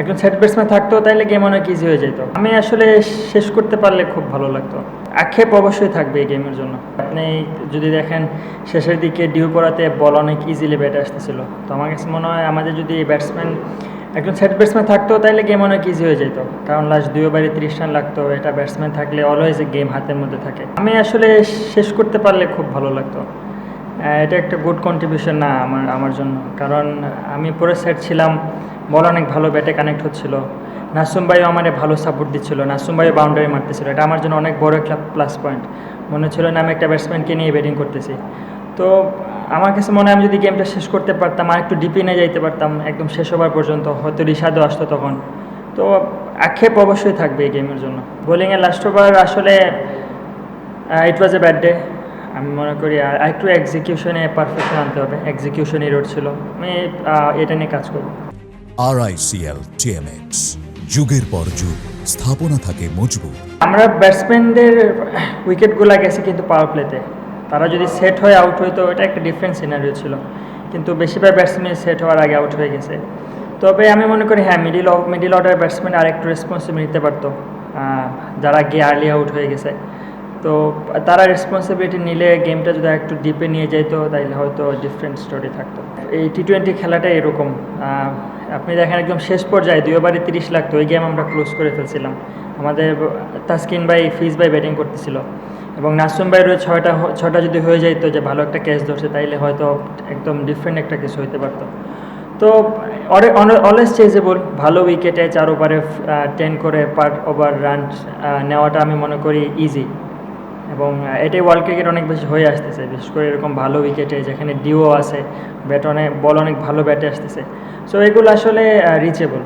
একজন set batsman থাকতো তাইলে গেম অনেক ইজি হয়ে যেত আমি আসলে শেষ করতে পারলে খুব ভালো লাগতো। আক্ষেপ অবশ্যই থাকবে এই গেমের জন্য। আপনি যদি দেখেন, শেষের দিকে ডিউ করাতে বল অনেক ইজিলি ব্যাটে আসতেছিল। তো আমার কাছে মনে হয় আমাদের যদি ব্যাটসম্যান একজন সেট ব্যাটসম্যান থাকতো তাইলে গেম অনেক ইজি হয়ে যেত কারণ লাস্ট দুই ওভারে ত্রিশ রান লাগতো। এটা ব্যাটসম্যান থাকলে অলওয়েজ গেম হাতের মধ্যে থাকে। আমি আসলে শেষ করতে পারলে খুব ভালো লাগতো। এটা একটা গুড কন্ট্রিবিউশন না আমার আমার জন্য। কারণ আমি পরে সেট ছিলাম বল অনেক ভালো ব্যাটে কানেক্ট হচ্ছিল। নাসুম ভাইও আমার ভালো সাপোর্ট দিচ্ছিল। নাসুম ভাইও বাউন্ডারি মারতেছিল। এটা আমার জন্য অনেক বড় একটা প্লাস পয়েন্ট মনে হচ্ছিল না আমি একটা ব্যাটসম্যানকে নিয়ে ব্যাটিং করতেছি। তো আমার কাছে মনে হয় আমি যদি গেমটা শেষ করতে পারতাম, আর একটু ডিপে নিয়ে যাইতে পারতাম, একদম শেষ হবার পর্যন্ত, হয়তো রিশাদও আসতো তখন। তো আক্ষেপ অবশ্যই থাকবে এই গেমের জন্য। বোলিংয়ের লাস্ট ওভার আসলে ইট ওয়াজ এ ব্যাড ডে আমি মনে করি আর একটু এক্সিকিউশনে পারফেকশন আনতে হবে। এক্সিকিউশন এরোড ছিল। আমি এটা নিয়ে কাজ করব। আরআইসিএল টিএমএক্স যুগের পর যুগ, স্থাপনা থাকে মজবুত। আমরা ব্যাটসম্যানদের উইকেটগুলো গেছে কিন্তু পাওয়ার প্লেতে তারা যদি সেট হয়ে আউট হইতো এটা একটা ডিফারেন্ট সিনারিও ছিল। কিন্তু বেশিরভাগ ব্যাটসম্যান সেট হওয়ার আগে আউট হয়ে গেছে। তবে আমি মনে করি হ্যাঁ মিডিল মিডিল অর্ডার ব্যাটসম্যান আর একটু রেসপন্সিবিলিটি নিতে পারতো। যারা গিয়ে আর্লি আউট হয়ে গেছে। তো তারা রেসপন্সিবিলিটি নিলে গেমটা যদি একটু ডিপে নিয়ে যাইতো তাহলে হয়তো ডিফারেন্ট স্টোরি থাকতো। এই টি টোয়েন্টি খেলাটা এরকম। আপনি দেখেন একদম শেষ পর্যায়ে দুই ওভারে তিরিশ লাগতো ওই গেম আমরা ক্লোজ করে ফেলছিলাম। আমাদের তাসকিন ভাই, ফিজ ভাই ব্যাটিং করতেছিল। এবং নাসুম ভাইয়েরও ছয়টা ছটা যদি হয়ে যাইতো যে ভালো একটা ক্যাচ ধরছে, তাইলে হয়তো একদম ডিফারেন্ট একটা কিছু হইতে পারতো। তো অলওয়েজ চেজেবল ভালো উইকেটে চার ওভারে টেন করে পার ওভার রান নেওয়াটা আমি মনে করি ইজি এবং এটি এটাই ওয়ার্ল্ড ক্রিকেট অনেক বেশি হয়ে আসতেছে। বিশেষ করে এরকম ভালো উইকেটে যেখানে ডিও আছে ব্যাট অনেক বল অনেক ভালো ব্যাটে আসতেছে। সো এগুলো আসলে রিচেবল